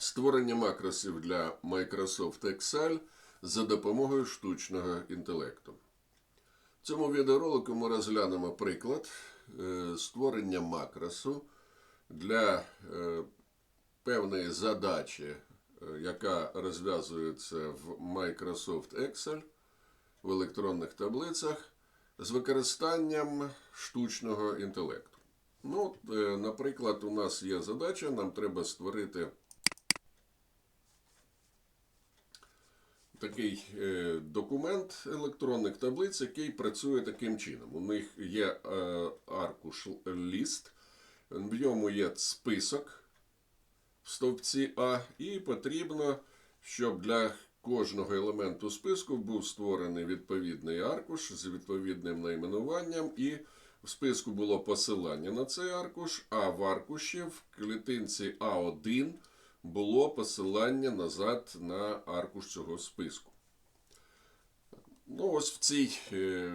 Створення макросів для Microsoft Excel за допомогою штучного інтелекту. В цьому відеоролику ми розглянемо приклад е, створення макросу для е, певної задачі, е, яка розв'язується в Microsoft Excel в електронних таблицях з використанням штучного інтелекту. Ну, наприклад, у нас є задача, нам треба створити такий е, документ електронних таблиць, який працює таким чином. У них є е, аркуш ліст, в ньому є список в стовпці А, і потрібно, щоб для кожного елементу списку був створений відповідний аркуш з відповідним найменуванням, і в списку було посилання на цей аркуш, а в аркуші в клітинці А1 було посилання назад на аркуш цього списку. Ну, ось в цій е,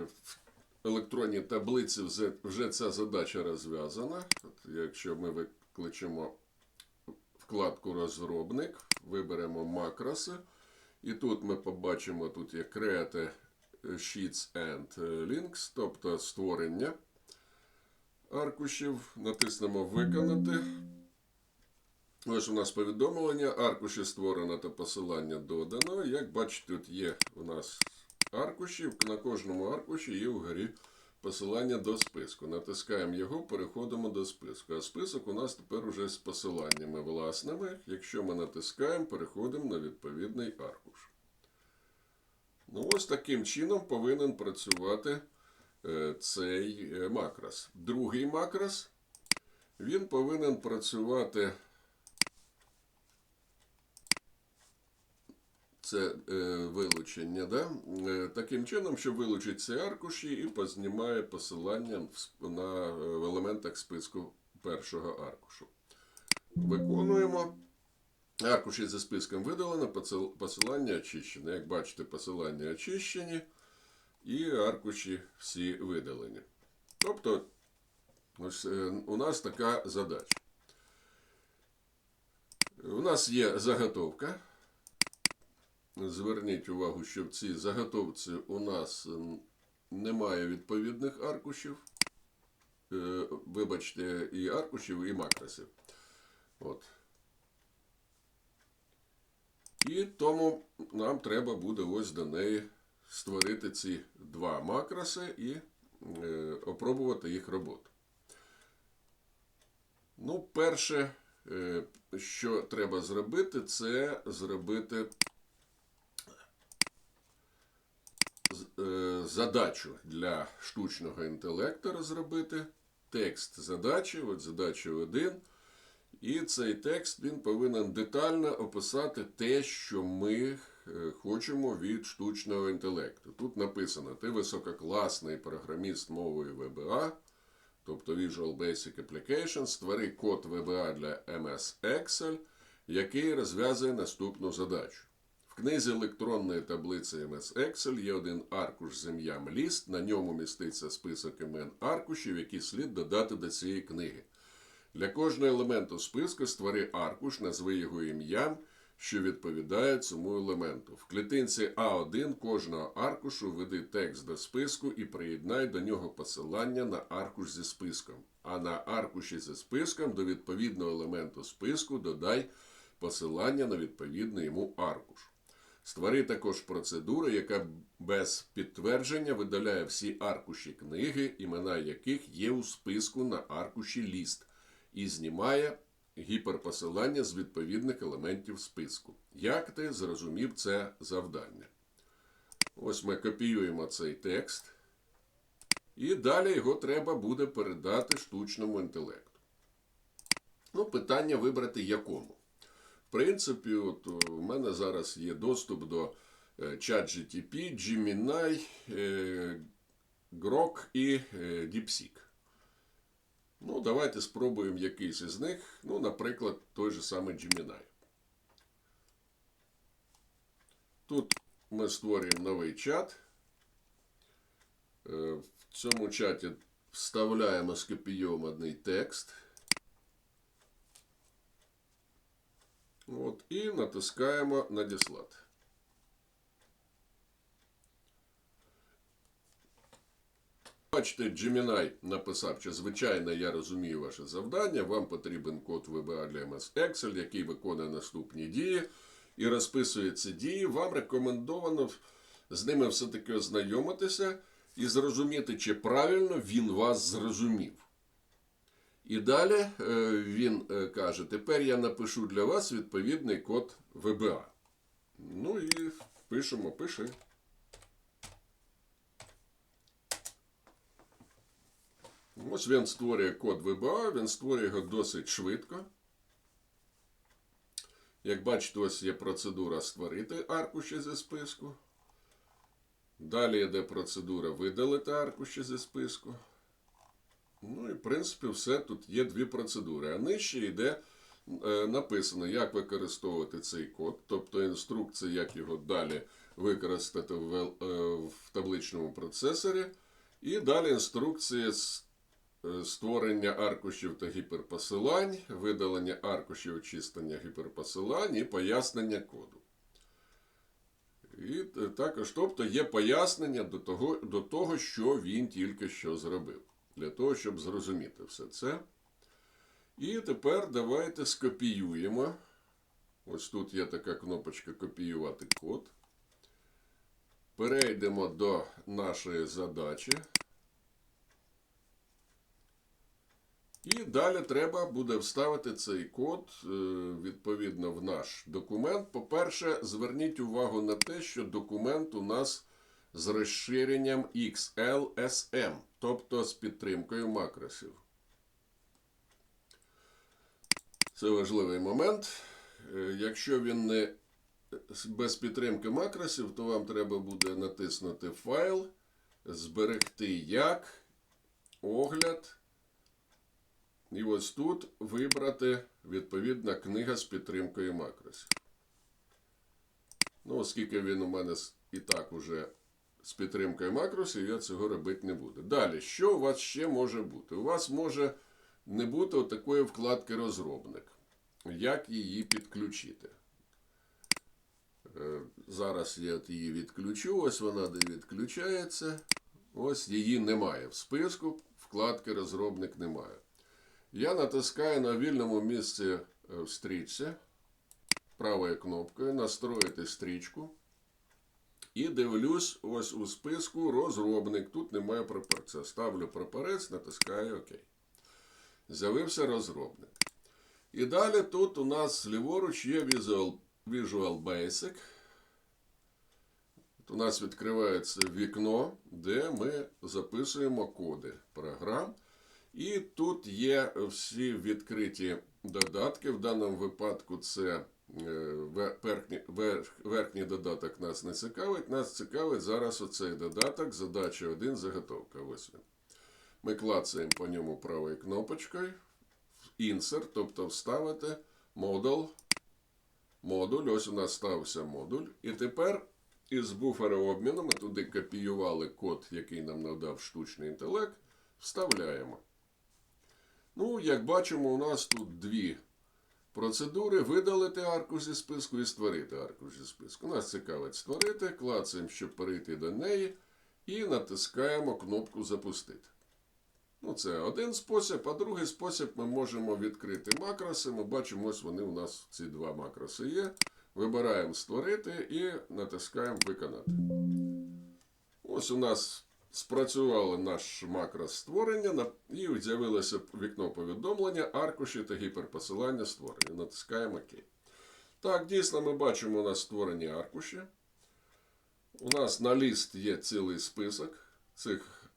електронній таблиці вже, ця задача розв'язана. Якщо ми викличемо вкладку розробник, виберемо макроси. І тут ми побачимо, тут є Create Sheets and Links, тобто створення аркушів. Натиснемо Виконати. Ось у нас повідомлення, аркуші створено та посилання додано. Як бачите, тут є у нас аркуші, на кожному аркуші є вгорі посилання до списку. Натискаємо його, переходимо до списку. А список у нас тепер уже з посиланнями власними. Якщо ми натискаємо, переходимо на відповідний аркуш. Ну, ось таким чином повинен працювати е, цей е, макрос. Другий макрос, він повинен працювати. Це е, вилучення, да? е, таким чином, що вилучить ці аркуші і познімає посилання на е, елементах списку першого аркушу. Виконуємо. Аркуші зі списком видалено, посилання очищене. Як бачите, посилання очищені і аркуші всі видалені. Тобто, ось, е, у нас така задача. У нас є заготовка. Зверніть увагу, що в цій заготовці у нас немає відповідних аркушів. Е, Вибачте, і аркушів, і макросів. От. І тому нам треба буде ось до неї створити ці два макроси і е, опробувати їх роботу. Ну, перше, е, що треба зробити, це зробити з- е, задачу для штучного інтелекту розробити. Текст задачі, от задача 1. І цей текст він повинен детально описати те, що ми е, хочемо від штучного інтелекту. Тут написано: ти висококласний програміст мовою VBA, тобто Visual Basic Application, створи код VBA для MS Excel, який розв'язує наступну задачу. В книзі електронної таблиці MS Excel є один аркуш з ім'ям ліст. На ньому міститься список імен аркушів, які слід додати до цієї книги. Для кожного елементу списку створи аркуш, назви його ім'ям, що відповідає цьому елементу. В клітинці А1 кожного аркушу введи текст до списку і приєднай до нього посилання на аркуш зі списком. А на аркуші зі списком до відповідного елементу списку додай посилання на відповідний йому аркуш. Створи також процедуру, яка без підтвердження видаляє всі аркуші книги, імена яких є у списку на аркуші ліст, і знімає гіперпосилання з відповідних елементів списку. Як ти зрозумів це завдання? Ось ми копіюємо цей текст, і далі його треба буде передати штучному інтелекту. Ну, питання вибрати якому. Принципі, от у мене зараз є доступ до е, ChatGTP, Gemini, е, Grok і е, DeepSeek. Ну, давайте спробуємо якийсь із них. Ну, наприклад, той же самий Gemini. Тут ми створюємо новий чат. Е, В цьому чаті вставляємо, скопіюємо одний текст. От, і натискаємо надіслати. Бачите, Gemini написав, що звичайно я розумію ваше завдання. Вам потрібен код VBA для MS Excel, який виконує наступні дії і розписує ці дії. Вам рекомендовано з ними все-таки ознайомитися і зрозуміти, чи правильно він вас зрозумів. І далі е, він е, каже: тепер я напишу для вас відповідний код VBA. Ну і пишемо, пиши. Ось він створює код VBA, він створює його досить швидко. Як бачите, ось є процедура створити аркуші зі списку. Далі йде процедура видалити аркуші зі списку. Ну і в принципі все. Тут є дві процедури. А нижче йде е, написано, як використовувати цей код, тобто інструкція, як його далі використати в, е, в табличному процесорі. І далі інструкція е, створення аркушів та гіперпосилань, видалення аркушів очистення гіперпосилань і пояснення коду. І також, тобто, є пояснення до того, до того, що він тільки що зробив. Для того, щоб зрозуміти все це. І тепер давайте скопіюємо. Ось тут є така кнопочка копіювати код. Перейдемо до нашої задачі. І далі треба буде вставити цей код е, відповідно в наш документ. По-перше, зверніть увагу на те, що документ у нас з розширенням XLSM, тобто з підтримкою макросів. Це важливий момент. Е, Якщо він не без підтримки макросів, то вам треба буде натиснути файл, зберегти як, огляд. І ось тут вибрати відповідна книга з підтримкою макросів. Ну, оскільки він у мене і так уже з підтримкою макросів, я цього робити не буду. Далі, що у вас ще може бути? У вас може не бути такої вкладки розробник. Як її підключити? Е, Зараз я її відключу. Ось вона де відключається. Ось її немає в списку. Вкладки розробник немає. Я натискаю на вільному місці е, в стрічці правою кнопкою настроїти стрічку. І дивлюсь ось у списку розробник. Тут немає прапорця. Ставлю прапорець, натискаю ОК. З'явився розробник. І далі тут у нас ліворуч є Visual, Visual Basic. От у нас відкривається вікно, де ми записуємо коди програм. І тут є всі відкриті додатки. В даному випадку це верхній, верхній додаток нас не цікавить. Нас цікавить зараз оцей додаток, задача 1, заготовка. Ось він. Ми клацаємо по ньому правою кнопочкою. Insert, тобто вставити модуль. Модуль. Ось у нас стався модуль. І тепер із буфера обміну ми туди копіювали код, який нам надав штучний інтелект. Вставляємо. Ну, як бачимо, у нас тут дві процедури: видалити аркуш зі списку і створити аркуш зі списку. Нас цікавить створити, клацаємо, щоб перейти до неї, і натискаємо кнопку Запустити. Ну, це один спосіб, а другий спосіб ми можемо відкрити макроси. Ми бачимо, ось вони у нас ці два макроси є. Вибираємо створити і натискаємо виконати. Ось у нас спрацювало наш макрос створення і з'явилося вікно повідомлення, аркуші та гіперпосилання створення. Натискаємо ОК. Так, дійсно, ми бачимо у нас створені аркуші. У нас на ліст є цілий список цих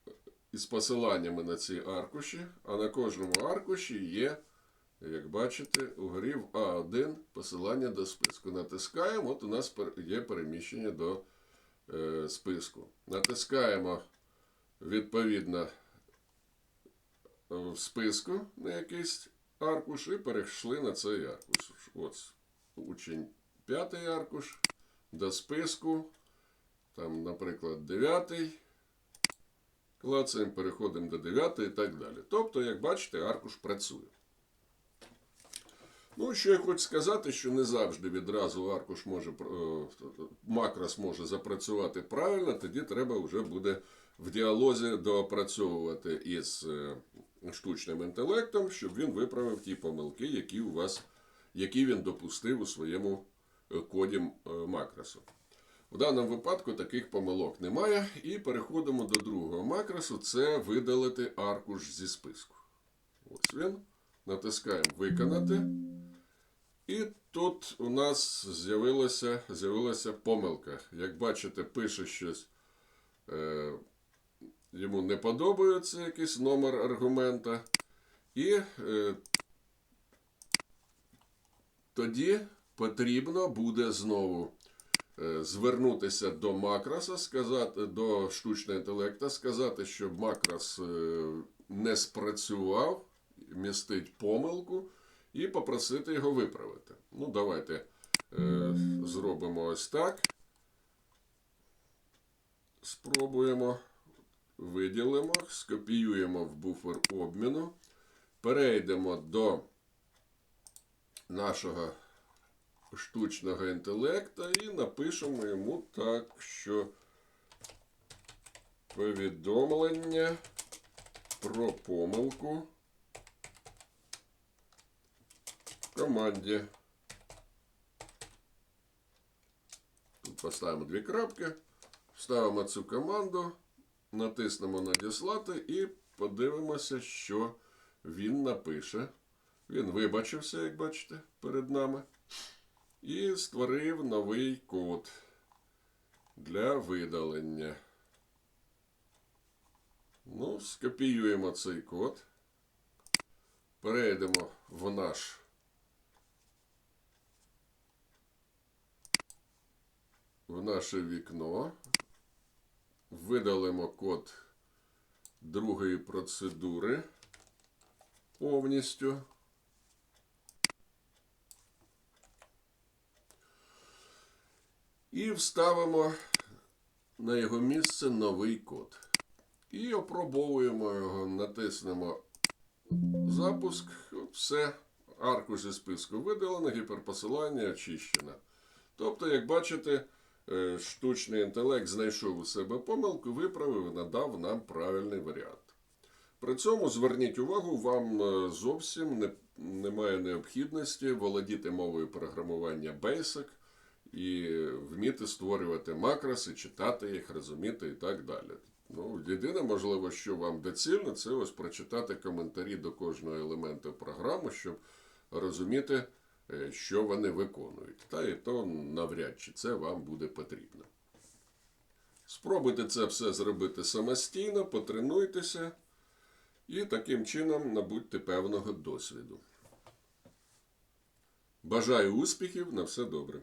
із посиланнями на ці аркуші, а на кожному аркуші є, як бачите, угорі в А1 посилання до списку. Натискаємо, от у нас є переміщення до е, списку. Натискаємо відповідно в списку на якийсь аркуш і перейшли на цей аркуш. От учень п'ятий аркуш до списку. Там, наприклад, дев'ятий. Клацаємо, переходимо до 9 і так далі. Тобто, як бачите, аркуш працює. Ну, що я хочу сказати, що не завжди відразу аркуш може е, макрос може запрацювати правильно, тоді треба вже буде в діалозі доопрацьовувати із е, штучним інтелектом, щоб він виправив ті помилки, які у вас, які він допустив у своєму е, коді е, макросу. В даному випадку таких помилок немає. І переходимо до другого макросу це видалити аркуш зі списку. Ось він. Натискаємо Виконати. І тут у нас з'явилася, з'явилася помилка. Як бачите, пише щось. Йому не подобається якийсь номер аргумента. І е, тоді потрібно буде знову е, звернутися до макроса, сказати, до штучного інтелекту, сказати, що макрос е, не спрацював, містить помилку, і попросити його виправити. Ну, давайте е, зробимо ось так. Спробуємо, виділимо, скопіюємо в буфер обміну, перейдемо до нашого штучного інтелекта і напишемо йому так, що повідомлення про помилку в команді. Тут поставимо дві крапки, вставимо цю команду, натиснемо Надіслати і подивимося, що він напише. Він вибачився, як бачите, перед нами. І створив новий код для видалення. Ну, скопіюємо цей код. Перейдемо в наш в наше вікно. Видалимо код другої процедури повністю. І вставимо на його місце новий код. І опробовуємо його, натиснемо запуск. Все, аркуш зі списку видалено, гіперпосилання очищено. Тобто, як бачите, штучний інтелект знайшов у себе помилку, виправив і надав нам правильний варіант. При цьому зверніть увагу, вам е, зовсім не, немає необхідності володіти мовою програмування Basic і вміти створювати макроси, читати їх, розуміти і так далі. Ну, єдине, можливо, що вам доцільно, це ось прочитати коментарі до кожного елементу програми, щоб розуміти, е, що вони виконують. Та і то навряд чи це вам буде потрібно. Спробуйте це все зробити самостійно, потренуйтеся і таким чином набудьте певного досвіду. Бажаю успіхів, на все добре.